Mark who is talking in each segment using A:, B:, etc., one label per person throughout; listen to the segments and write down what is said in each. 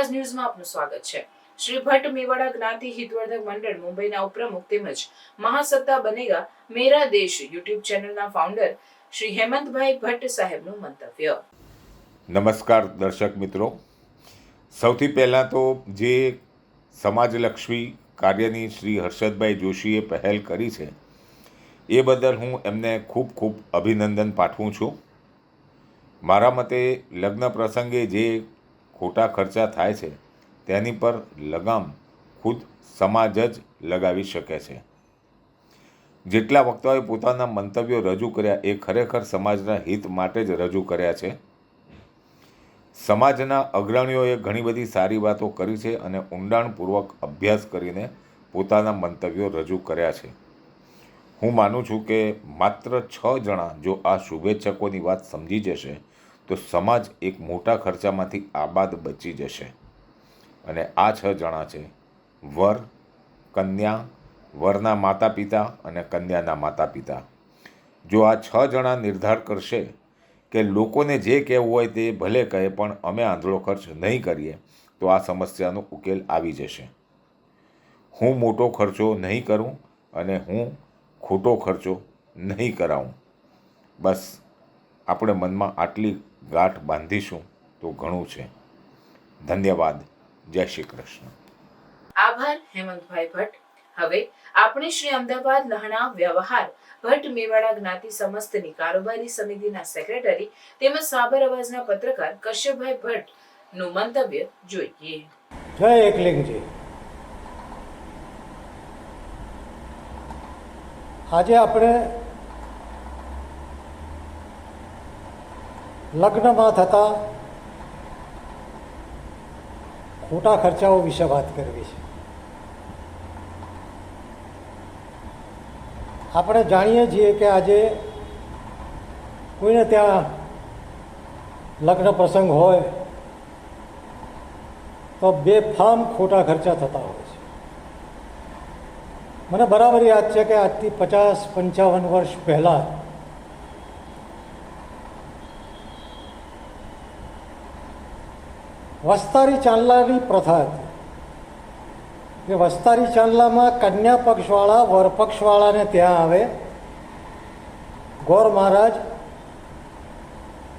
A: અવાજ ન્યૂઝમાં આપનું સ્વાગત છે. શ્રી ભટ્ટ મેવાડા જ્ઞાતિ હિતવર્ધક મંડળ, મુંબઈના ઉપપ્રમુખ તેમજ મહાસત્તા બનેગા મેરા દેશ યુટ્યુબ ચેનલના ફાઉન્ડર શ્રી હેમંતભાઈ ભટ્ટ સાહેબનું મંતવ્ય.
B: નમસ્કાર દર્શક મિત્રો. સૌથી પહેલાં તો જે સમાજલક્ષ્મી કાર્યની શ્રી હર્ષદભાઈ જોશીએ પહેલ કરી છે, એ બદલ હું એમને ખૂબ ખૂબ અભિનંદન પાઠવું છું. મારા મતે લગ્ન પ્રસંગે જે ખોટા ખર્ચા થાય છે, તેની પર લગામ ખુદ સમાજ જ લગાવી શકે છે. જેટલા વક્તાઓએ પોતાના મંતવ્યો રજૂ કર્યા, એ ખરેખર સમાજના હિત માટે જ રજૂ કર્યા છે. સમાજના અગ્રણીઓએ ઘણી બધી સારી વાતો કરી છે અને ઊંડાણપૂર્વક અભ્યાસ કરીને પોતાના મંતવ્યો રજૂ કર્યા છે. હું માનું છું કે માત્ર છ જણા જો આ શુભેચ્છકોની વાત સમજી જશે તો સમાજ એક મોટા ખર્ચામાંથી આબાદ બચી જશે. અને આ છ જણા છે. વર, કન્યા, વરના માતા પિતા અને કન્યાના માતા પિતા જો આ છ જણા નિર્ધાર કરશે કે લોકોને જે કહેવું હોય તે ભલે કહે પણ અમે આંધળો ખર્ચ નહીં કરીએ, તો આ સમસ્યાનો ઉકેલ આવી જશે. હું મોટો ખર્ચો નહીં કરું અને હું ખોટો ખર્ચો નહીં કરાવું. બસ. આપણે મનમાં આટલી ગાંઠ બાંધીશું તો ઘણું છે. ધન્યવાદ. જય શ્રી કૃષ્ણ.
A: આભાર હેમંતભાઈ ભટ્ટ. હવે આપણે શ્રી અમદાવાદ લહણા વ્યવહાર ભટ્ટ મેવાડા જ્ઞાતિ સમસ્તની કારોબારી સમિતિના સેક્રેટરી તેમજ સાબર અવાજના પત્રકાર કશ્યપભાઈ ભટ્ટનું મંતવ્ય જોઈએ.
C: જય એકલિંગજી. આજે આપણે લગ્નમાં થતા ખોટા ખર્ચાઓ વિશે વાત કરવી છે. આપણે જાણીએ છીએ કે આજે કોઈને ત્યાં લગ્ન પ્રસંગ હોય તો બે ફામ ખોટા ખર્ચા થતા હોય છે. મને બરાબર યાદ છે કે આજથી પચાસ પંચાવન વર્ષ પહેલાં વસ્તારી ચાંદલાની પ્રથા હતી. કે વસ્તારી ચાંદલામાં કન્યા પક્ષવાળા વરપક્ષવાળાને ત્યાં આવે. ગોર મહારાજ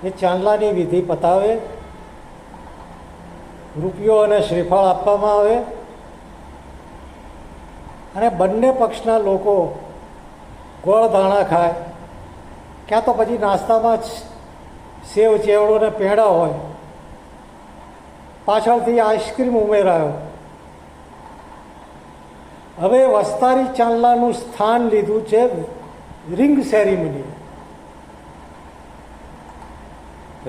C: એ ચાંદલાની વિધિ પતાવે. રૂપિયો અને શ્રીફળ આપવામાં આવે. અને બંને પક્ષના લોકો ગોળ દાણા ખાય. ક્યાં તો પછી નાસ્તામાં સેવ ચેવડો ને પેંડા હોય. પાછળથી આઈસ્ક્રીમ ઉમેરાયો. હવે વસ્તારી ચાંદલાનું સ્થાન લીધું છે રિંગ સેરેમની.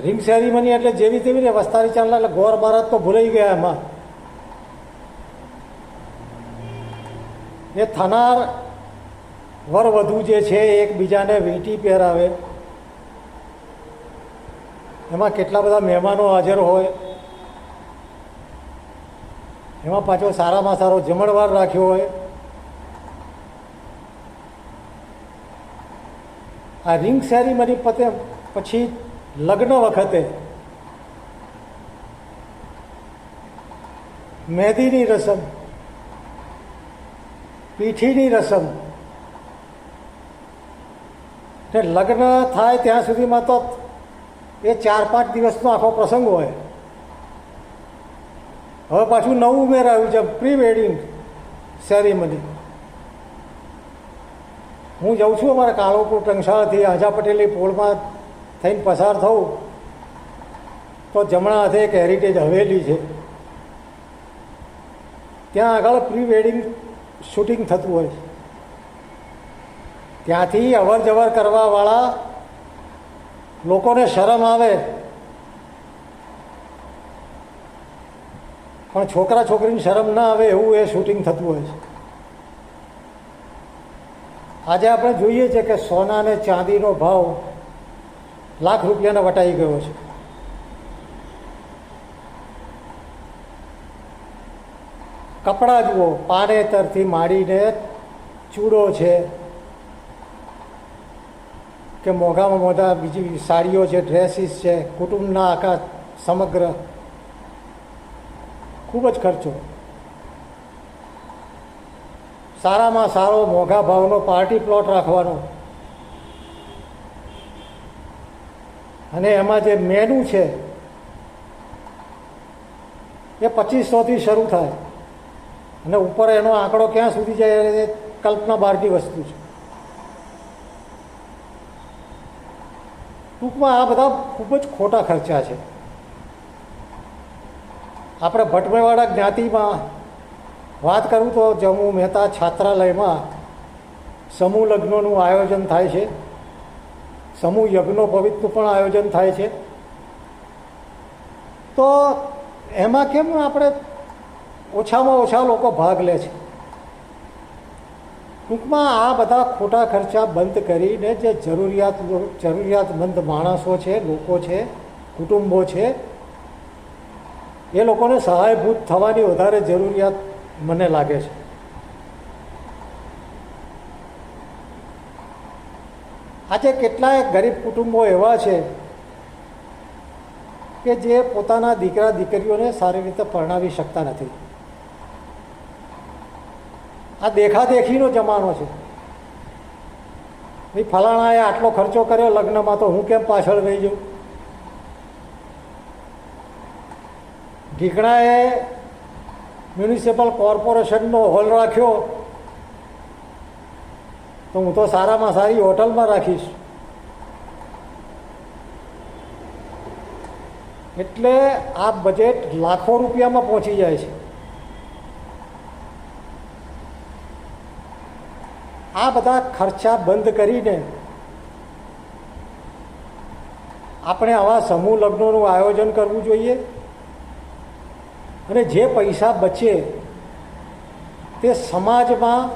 C: રિંગ સેરેમની એટલે જેવી તેવી ને વસ્તારી ચાંદલા એટલે ગોર મહારાજ તો ભૂલાઈ ગયા એમાં. એ થનાર વર વધુ જે છે એકબીજાને વીંટી પહેરાવે. એમાં કેટલા બધા મહેમાનો હાજર હોય. એમાં પાછો સારામાં સારો જમણવાર રાખ્યો હોય. આ રિંગ સેરેમની પતે પછી લગ્ન વખતે મહેંદીની રસમ, પીઠીની રસમ ને લગ્ન થાય ત્યાં સુધીમાં તો એ ચાર પાંચ દિવસનો આખો પ્રસંગ હોય. હવે પાછું નવું ઉમેરાયું છે, પ્રી વેડિંગ સેરેમની હું જાઉં છું અમારા કાળોપુર ટંકશાળાથી આજા પટેલની પોળમાં થઈને પસાર થઉં. તો જમણા હાથે એક હેરિટેજ હવેલી છે. ત્યાં આગળ પ્રી વેડિંગ શૂટિંગ થતું હોય છે. ત્યાંથી અવર જવર કરવાવાળા લોકોને શરમ આવે પણ છોકરા છોકરીની શરમ ના આવે એવું એ શૂટિંગ થતું હોય છે. આજે આપણે જોઈએ છે કે સોના અને ચાંદીનો ભાવ લાખ રૂપિયાને વટાઈ ગયો છે. કપડાં જુઓ પાનેતરથી માંડીને ચૂડો છે કે મોંઘામાં મોંઘા બીજી સાડીઓ છે ડ્રેસીસ છે, કુટુંબના આખા સમગ્ર ખૂબ જ ખર્ચો. સારામાં સારો મોંઘા ભાવનો પાર્ટી પ્લોટ રાખવાનો. અને એમાં જે મેનુ છે, એ પચીસોથી શરૂ થાય. અને ઉપર એનો આંકડો ક્યાં સુધી જાય એ કલ્પના બહારની વસ્તુ છે. ટૂંકમાં આ બધા ખૂબ જ ખોટા ખર્ચા છે. આપણે ભટમેવાડા જ્ઞાતિમાં વાત કરું તો જમ્મુ મહેતા છાત્રાલયમાં સમૂહ લગ્નોનું આયોજન થાય છે. સમૂહ યજ્ઞો પવિત્રનું પણ આયોજન થાય છે. તો એમાં કેમ આપણે ઓછામાં ઓછા લોકો ભાગ લે છે? ટૂંકમાં આ બધા ખોટા ખર્ચા બંધ કરીને જે જરૂરિયાત જરૂરિયાતમંદ માણસો છે, લોકો છે, કુટુંબો છે એ લોકોને સહાયભૂત થવાની વધારે જરૂરિયાત મને લાગે છે. આજે કેટલાય ગરીબ કુટુંબો એવા છે કે જે પોતાના દીકરા દીકરીઓને સારી રીતે પરણાવી શકતા નથી. આ દેખાદેખીનો જમાનો છે. ભાઈ, ફલાણાએ આટલો ખર્ચો કર્યો, લગ્નમાં તો હું કેમ પાછળ રહી જાઉં ઢીકણાએ મ્યુનિસિપલ કોર્પોરેશનનો હોલ રાખ્યો. તો હું તો સારામાં સારી હોટલમાં રાખીશ. એટલે આ બજેટ લાખો રૂપિયામાં પહોંચી જાય છે. આ બધા ખર્ચા બંધ કરીને આપણે આવા સમૂહ લગ્નોનું આયોજન કરવું જોઈએ. અને જે પૈસા બચે તે સમાજમાં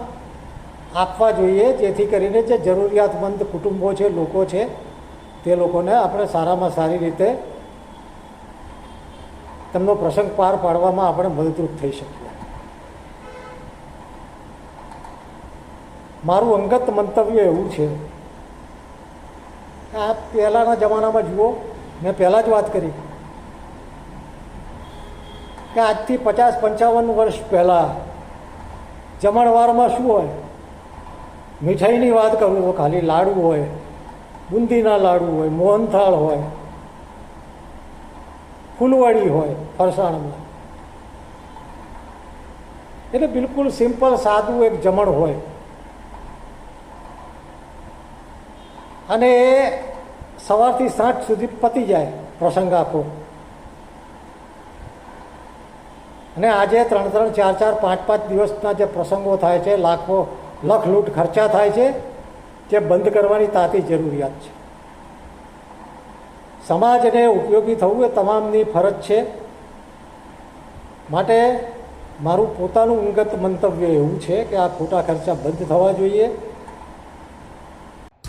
C: આપવા જોઈએ, જેથી કરીને જે જરૂરિયાતમંદ કુટુંબો છે, લોકો છે, તે લોકોને આપણે સારામાં સારી રીતે તેમનો પ્રસંગ પાર પાડવામાં આપણે મદદરૂપ થઈ શકીએ. મારું અંગત મંતવ્ય એવું છે આ પહેલાંના જમાનામાં જુઓ, મેં પહેલાં જ વાત કરી. કે આજથી પચાસ પંચાવન વર્ષ પહેલાં જમણવારમાં શું હોય? મીઠાઈની વાત કરું તો ખાલી લાડુ હોય, બુંદીના લાડુ હોય, મોહનથાળ હોય ફૂલવડી હોય ફરસાણમાં. એટલે બિલકુલ સિમ્પલ, સાદું એક જમણ હોય. અને એ સવારથી સાંજ સુધી પતી જાય પ્રસંગ આખો અને આજે ત્રણ ત્રણ, ચાર ચાર, પાંચ પાંચ દિવસના જે પ્રસંગો થાય છે, લાખો, લખ લૂંટ ખર્ચા થાય છે, જે બંધ કરવાની તાતી જરૂરિયાત છે. સમાજને ઉપયોગી થવું એ તમામની ફરજ છે. માટે મારું પોતાનું અંગત મંતવ્ય એવું છે કે આ ખોટા ખર્ચા બંધ થવા જોઈએ.